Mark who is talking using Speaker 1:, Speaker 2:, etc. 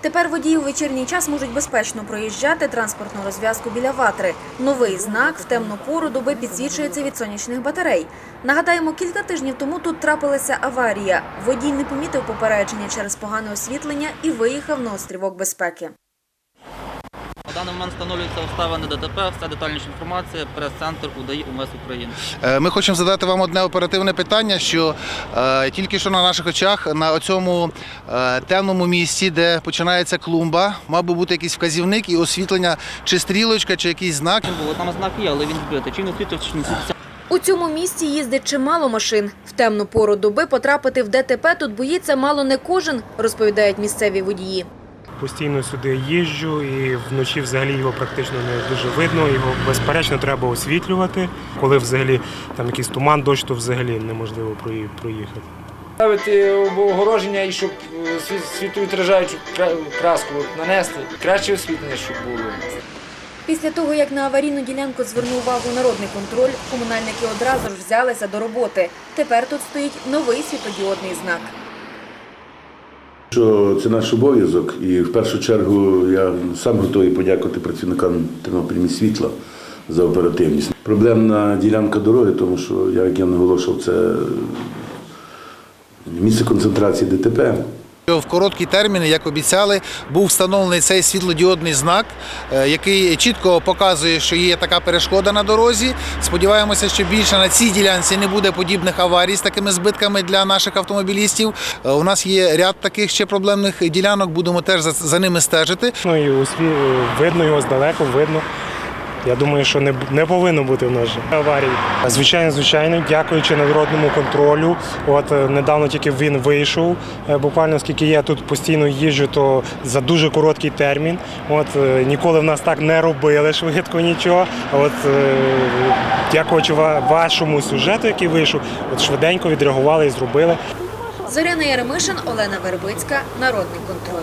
Speaker 1: Тепер водії у вечірній час можуть безпечно проїжджати транспортну розв'язку біля ватри. Новий знак в темну пору доби підсвічується від сонячних батарей. Нагадаємо, кілька тижнів тому тут трапилася аварія. Водій не помітив попередження через погане освітлення і виїхав на острівок безпеки.
Speaker 2: На даний момент встановлюються обставини ДТП, вся детальніша інформація, прес-центр УДАІ УМС України.
Speaker 3: Е, Ми хочемо задати вам одне оперативне питання, що е, тільки що на наших очах на цьому е, темному місці, де починається клумба, мав би бути якийсь вказівник і освітлення, чи стрілочка, чи якийсь знак.
Speaker 2: Було? Там знак є, але він збитий. Чи він освітлює, чи не світиться.
Speaker 1: У цьому місці їздить чимало машин. В темну пору доби потрапити в ДТП тут боїться мало не кожен, розповідають місцеві водії.
Speaker 4: Постійно сюди їжджу і вночі взагалі його практично не дуже видно. Його безперечно треба освітлювати. Коли взагалі там якийсь туман, дощ, то взагалі неможливо проїхати.
Speaker 5: Ставити огороження і щоб е, світ- краску нанести. Краще освітлення, щоб було.
Speaker 1: Після того, як на аварійну ділянку звернув увагу народний контроль, комунальники одразу ж взялися до роботи. Тепер тут стоїть новий світодіодний знак.
Speaker 6: Що це наш обов'язок, і в першу чергу я сам готовий подякувати працівникам Тернопіль світла за оперативність. Проблемна ділянка дороги, тому що, як я наголошував, це місце концентрації ДТП.
Speaker 3: В короткі терміни, як обіцяли, був встановлений цей світлодіодний знак, е, який чітко показує, що є така перешкода на дорозі. Сподіваємося, що більше на цій ділянці не буде подібних аварій з такими збитками для наших автомобілістів. Е, У нас є ряд таких ще проблемних ділянок. Будемо теж за, ними стежити.
Speaker 4: Ну і видно його здалеку, видно. Я думаю, що не, не повинно бути в нас аварій. Звичайно, звичайно, дякуючи народному контролю. От е, недавно тільки він вийшов. Е, Буквально скільки я тут постійно їжджу, то за дуже короткий термін. От е, ніколи в нас так не робили швидко нічого. От дякуючи ва- вашому сюжету, який вийшов, от швиденько відреагували і зробили.
Speaker 1: Зоряна Яремишин, Олена Вербицька, Народний контроль.